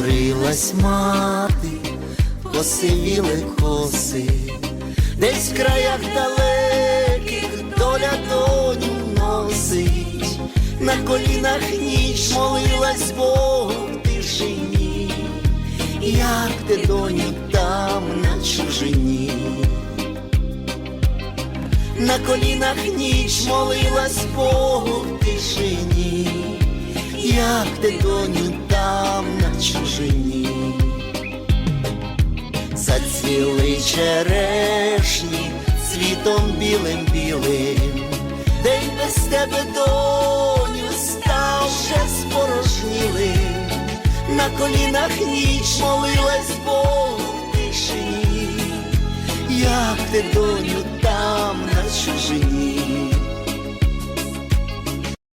Молилась мати, посивіли коси, десь в краях далеких доля доню носить, на колінах ніч молилась Богу в тишині, як ти доню там на чужині. На колінах ніч молилась Богу в тишині, як ти доню там зацвіли черешні світом білим білим, день без тебе доню став вже спорожнілим, на колінах ніч молилась Богу в тишині. Як ти доню